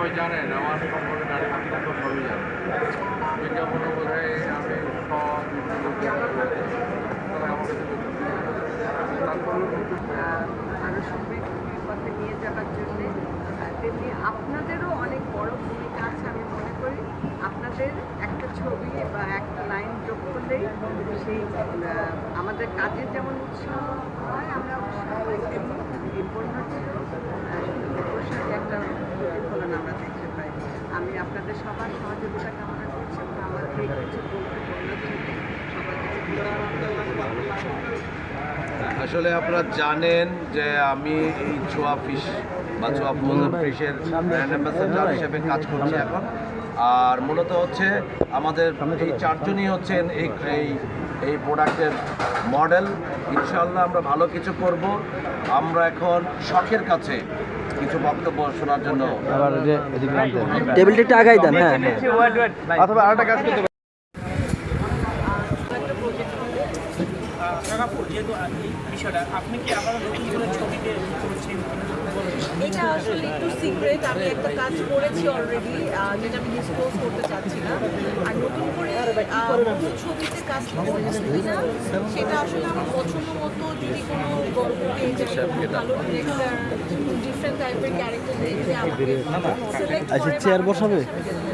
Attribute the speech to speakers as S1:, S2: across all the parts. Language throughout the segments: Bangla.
S1: সবাই জানেন, আমার সম্পর্কে নারী মাতৃত্ব সবই জানেন। বিজ্ঞাপনে বোধ আমি সব
S2: পথে নিয়ে যাওয়ার জন্যে তেমনি আপনাদেরও অনেক বড় ভূমিকা আছে আমি মনে করি আপনাদের একটা ছবি বা একটা লাইন যোগ করলেই সেই আমাদের কাজের যেমন উৎসাহ হয়, আমরা উৎসাহ এই প্রসাদে একটা প্রতিফলন আমরা দেখতে পাই আমি আপনাদের সবার সহযোগিতা কামনা করছি এবং আমাকে কিছু বলতে
S3: আসলে আপনারা জানেন যে আমি এই ছোয়া ফিশ বা ছোয়া ফিশের ব্র্যান্ড অ্যাম্বাসাডার হিসেবে কাজ করছি এখন। আর মূলত হচ্ছে আমাদের এই চারজনই হচ্ছেন এই এই এই প্রোডাক্টের মডেল। ইনশাল্লাহ আমরা ভালো কিছু করব। আমরা এখন শখের কাছে কিছু বক্তব্য শোনার জন্য
S4: টেবিলটা একটু আগাই দেন হ্যাঁ
S3: অথবা আরেকটা কাজ করতে
S5: কাকাপুর যেহেতু বিষয়টা আপনি কি আবার নতুন করে ছবিতে
S6: এটা আসলে একটু সিক্রেট আমি একটা কাজ করেছি অলরেডি যেটা আমি ডিসক্লোজ করতে চাচ্ছি না। আর নতুন করে কোন ছবিতে কাজ কিনা সেটা আসলে আমার পছন্দ মতো যদি কোনো গল্প পেয়ে যাই ভালো ডিরেক্টর ডিফারেন্ট টাইপের ক্যারেক্টার দেখে আমাকে সিলেক্ট
S4: আচ্ছা চেয়ার বসাবে?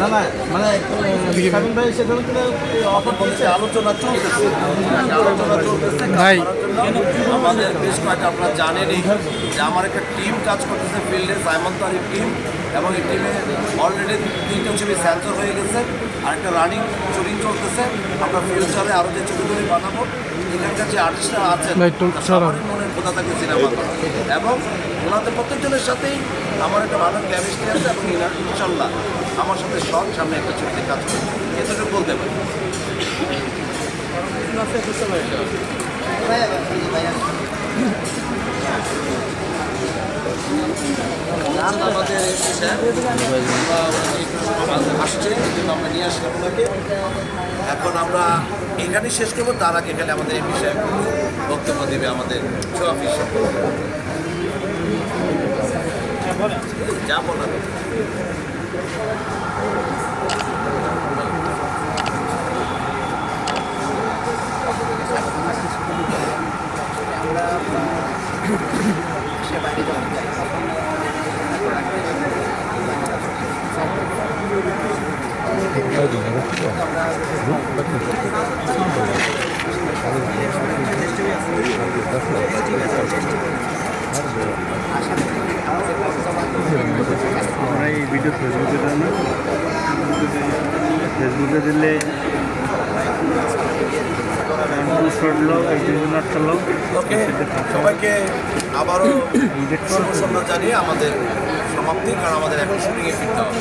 S7: না
S6: না
S7: মানে স্যামন ভাই কিন্তু অফার করছে
S3: আলোচনা চলতেছে। আলোচনা চলতেছে ভাই। আমাদের বেশ কয়েকটা আপনারা জানেনই যে আমার একটা টিম কাজ করতেছে ফিল্ডে সাইমন তারিফ টিম এবং এই টিমে অলরেডি তিনটা ছবি স্যান্সর হয়ে গেছে আর একটা রানিং শুটিং চলতেছে। আমরা ফিউচারে আরও যে ছবিগুলি বানাবো এখানকার যে আর্টিস্টরা আছেন সবারই মনের কথা থাকে সিনেমা এবং ওনাদের প্রত্যেকজনের সাথেই আমার একটা ভালো কেমিস্ট্রি আছে এবং ইনা- ইনশাল্লাহ আমার সাথে সব সামনে একটা ছবিতে কাজ করবে। এতটুকু বলতে পারি। গান আমাদের আসছে জন্য আমরা নিয়ে আসলাম ওনাকে এখন আমরা এখানে শেষ করব। তার আগে এখানে আমাদের এই বিষয়ে বক্তব্য দেবে আমাদের যা বলার।
S8: আমরা এই ভিডিও ফেসবুকে দেন ফেসবুকে দিলে
S3: ওকে, সবাইকে আবারও শুভ সন্ধ্যা জানিয়ে আমাদের সমাপ্তি, কারণ আমাদের এখন শুটিংয়ে ফিরতে হবে।